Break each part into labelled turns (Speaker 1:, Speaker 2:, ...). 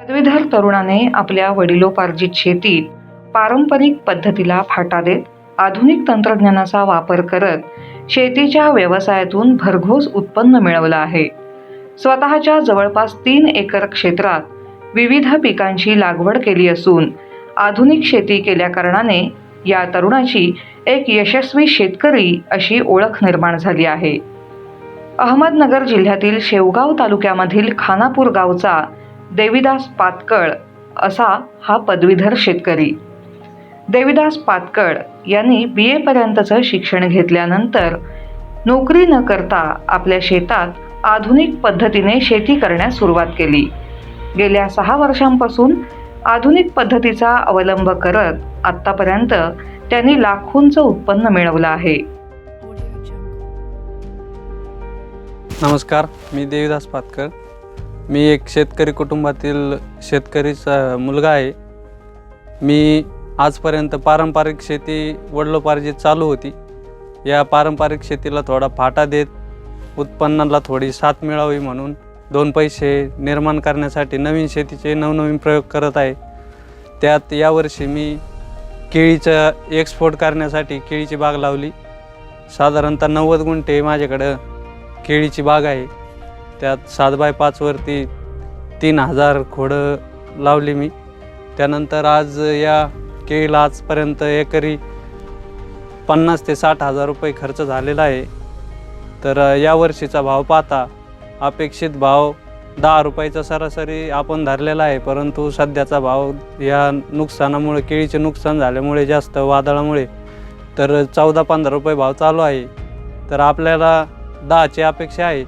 Speaker 1: पदवीधर तरुणाने आपल्या वडिलोपार्जित शेतीत पारंपरिक पद्धतीला फाटा देत आधुनिक तंत्रज्ञानाचा वापर करत शेतीच्या व्यवसायातून भरघोस उत्पन्न मिळवलं आहे. स्वतःच्या जवळपास तीन एकर क्षेत्रात विविध पिकांची लागवड केली असून आधुनिक शेती केल्याकारणाने या तरुणाची एक यशस्वी शेतकरी अशी ओळख निर्माण झाली आहे. अहमदनगर जिल्ह्यातील शेवगाव तालुक्यामधील खानापूर गावचा देविदास पातकळ असा हा पदवीधर शेतकरी. देविदास पातकळ यांनी बी एपर्यंतचं शिक्षण घेतल्यानंतर नोकरी न करता आपल्या शेतात आधुनिक पद्धतीने शेती करण्यास सुरुवात केली. गेल्या सहा वर्षांपासून आधुनिक पद्धतीचा अवलंब करत आत्तापर्यंत त्यांनी लाखोंचं उत्पन्न मिळवलं आहे.
Speaker 2: नमस्कार मी देविदास पातकर मी एक शेतकरी कुटुंबातील शेतकरीचा मुलगा आहे. मी आजपर्यंत पारंपरिक शेती वडिलोपार्जित चालू होती. या पारंपरिक शेतीला थोडा फाटा देत उत्पन्नाला थोडी साथ मिळावी म्हणून दोन पैसे निर्माण करण्यासाठी नवीन शेतीचे नवनवीन प्रयोग करत आहे. त्यात यावर्षी मी केळीचं एक्सपोर्ट करण्यासाठी केळीची बाग लावली. साधारणतः नव्वद गुंठे माझ्याकडं केळीची बाग आहे. त्यात सात बाय पाचवरती तीन हजार खोडं लावली मी. त्यानंतर आज या केळीला आजपर्यंत एकरी पन्नास ते साठ हजार रुपये खर्च झालेला आहे. तर यावर्षीचा भाव पाहता अपेक्षित भाव दहा रुपयाचा सरासरी आपण धरलेला आहे. परंतु सध्याचा भाव या नुकसानामुळे केळीचे नुकसान झाल्यामुळे जास्त वादळामुळे तर चौदा पंधरा रुपये भाव चालू आहे. तर आपल्याला दहाची अपेक्षा आहे.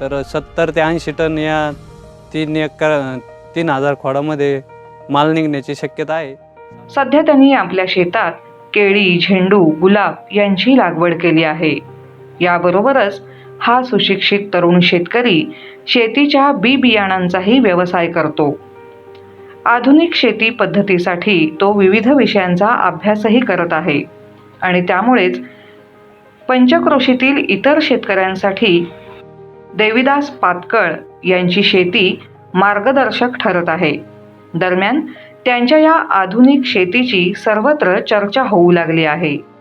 Speaker 2: तर सत्तर ते ऐंशी टन या तीन एकर तीन हजार खोडामध्ये माल निघण्याची शक्यता आहे.
Speaker 1: सध्या त्यांनी आपल्या शेतात केळी झेंडू गुलाब यांची लागवड केली आहे. याबरोबरच हा सुशिक्षित तरुण शेतकरी शेतीच्या बी बियाणांचाही व्यवसाय करतो. आधुनिक शेती पद्धतीसाठी तो विविध विषयांचा अभ्यासही करत आहे. आणि त्यामुळेच पंचक्रोशीतील इतर शेतकऱ्यांसाठी देविदास पातकळ यांची शेती मार्गदर्शक ठरत आहे. दरम्यान त्यांच्या या आधुनिक शेतीची सर्वत्र चर्चा होऊ लागली आहे.